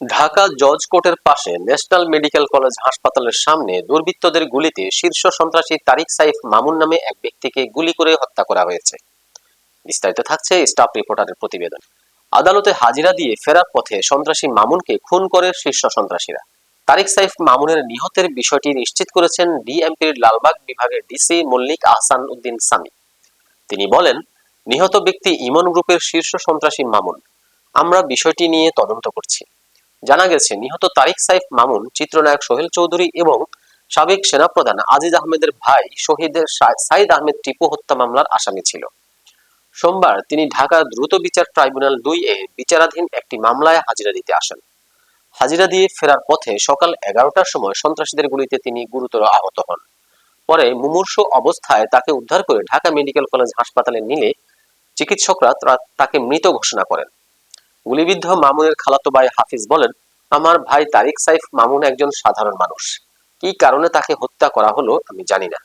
ঢাকা জজ কোর্টের পাশে ন্যাশনাল মেডিকেল কলেজ হাসপাতালের সামনে দুর্বৃত্তদের গুলিতে শীর্ষ সন্ত্রাসী তারিক সাইফ মামুন নামে এক ব্যক্তিকে গুলি করে হত্যা করা হয়েছে। বিস্তারিত থাকছে স্টাফ রিপোর্টারের প্রতিবেদন। আদালতে হাজিরা দিয়ে ফেরার পথে সন্ত্রাসী মামুনকে খুন করে শীর্ষ সন্ত্রাসীরা। তারিক সাইফ মামুনের নিহতের বিষয়টি নিশ্চিত করেছেন ডিএমপির লালবাগ বিভাগের ডিসি মল্লিক আহসান উদ্দিন সামি। তিনি বলেন, নিহত ব্যক্তি ইমন গ্রুপের শীর্ষ সন্ত্রাসী মামুন। আমরা বিষয়টি নিয়ে তদন্ত করছি। জানা গেছে, নিহত তারিক সাইফ মামুন, চিত্রনায়ক সোহেল চৌধুরী এবং সাবেক সেনাপ্রধান আজিজ আহমেদের ভাই শহীদের সাইদ আহমেদ টিপু হত্যা মামলার আসামি ছিল। সোমবার তিনি ঢাকা দ্রুত বিচার ট্রাইব্যুনাল দুই এ বিচারাধীন একটি মামলায় হাজিরা দিতে আসেন। হাজিরা দিয়ে ফেরার পথে সকাল এগারোটার সময় সন্ত্রাসীদের গুলিতে তিনি গুরুতর আহত হন। পরে মুমূর্ষু অবস্থায় তাকে উদ্ধার করে ঢাকা মেডিকেল কলেজ হাসপাতালে নিলে চিকিৎসকরা তাকে মৃত ঘোষণা করেন। গুলিবিদ্ধ মামুনের খালাতো ভাই হাফিজ বলেন, আমার ভাই তারিক সাইফ মামুন একজন সাধারণ মানুষ। কি কারণে তাকে হত্যা করা হলো আমি জানি না।